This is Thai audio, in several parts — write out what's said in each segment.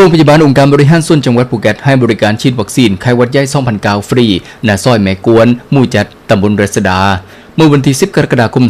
รงพยาบาลองค์การบริหารส่วนจังหวัดภูเก็ตให้บริการฉีดวัคซีนไข้หวัดใหญ่2009ฟรีณซอยแม่กวน หมู่จัดตำบลรัศดา เมื่อวันที่ 10 กรกฎาคม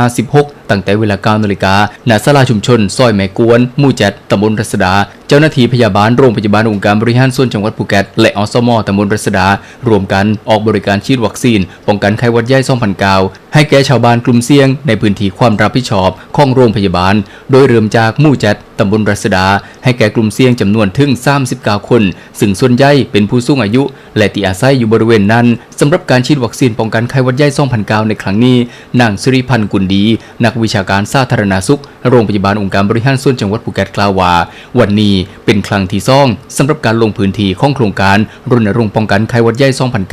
2556ตั้งแต่เวลา9นาฬิกาณศาลาชุมชน ซอยแม่กวนมู่จัดตำบลรัศดา เจ้าหน้าที่พยาบาลโรงพยาบาลองค์การบริหารส่วนจังหวัดภูเก็ตและอสมตำบลรัศดา รวมกันออกบริการฉีดวัคซีน ป้องกันไข้หวัดใหญ่2009ให้แก่ชาวบ้านกลุ่มเสี่ยง ในพื้นที่ความรับผิดชอบของโรงพยาบาล โดยเริ่มจากมู่จัดตำบลรัศดา ให้แก่กลุ่มเสี่ยงจำนวนถึง 39 คน ซึ่งส่วนใหญ่เป็นผู้สูงอายุ และที่อาศัยอยู่บริเวณนั้นสำหรับการฉีดวัคซีนป้องกันไข้หวัดใหญ่2009ในครั้งนี้นางสิริพันธ์กุลดีนักวิชาการสาธารณสุข โรงพยาบาลองค์การบริหารส่วนจังหวัดภูเก็ตกล่าวว่า วันนี้เป็นครั้งที่สองสำหรับการลงพื้นที่ของโครงการรณรงค์ป้องกันไข้หวัดใหญ่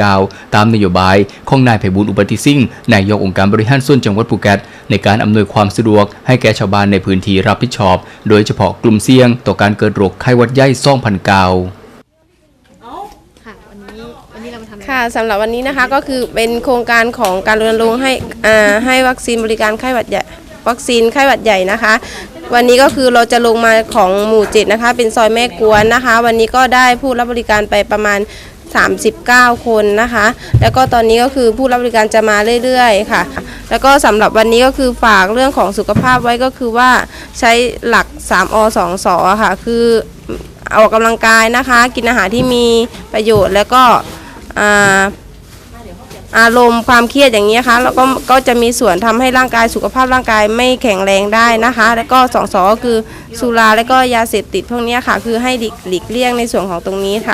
2009ตามนโยบายของนายไพบูลย์อุปติสิ่งนายกองค์การบริหารส่วนจังหวัดภูเก็ตในการอำนวยความสะดวกให้แก่ชาวบ้านในพื้นที่รับผิดชอบ โดยเฉพาะกลุ่มเสี่ยง ต่อการเกิดโรคไข้หวัดใหญ่2009ค่ะวั นี้วันนี้เรามาทำอะไรค่ะสำหรับวันนี้นะคะก็คือเป็นโครงการของการรณรงค์ให้อ่าให้วัคซีนบริการไข้หวัดใหญ่วัคซีนไข้หวัดใหญ่นะคะ วันนี้ก็คือเราจะลงมาของหมู่เจ็ดนะคะ เป็นซอยแม่กวนนะคะ วันนี้ก็ได้ผู้รับบริการไปประมาณ 39 คนนะคะ แล้วก็ตอนนี้ก็คือผู้รับบริการจะมาเรื่อยๆ ค่ะ แล้วก็สำหรับวันนี้ก็คือฝากเรื่องของสุขภาพไว้ก็คือว่าใช้หลัก 3 อ 2สอค่ะ คือ ออกกำลังกายนะคะ กินอาหารที่มีประโยชน์แล้วก็อาอารมณ์ความเครียดอย่างนี้ค่ะแล้วก็ก็จะมีส่วนทำให้ร่างกายสุขภาพร่างกายไม่แข็งแรงได้นะคะ แล้วก็สองสอก็คือสุราและก็ยาเสพติดพวกนี้ค่ะ คือให้หลีกเลี่ยงในส่วนของตรงนี้ค่ะ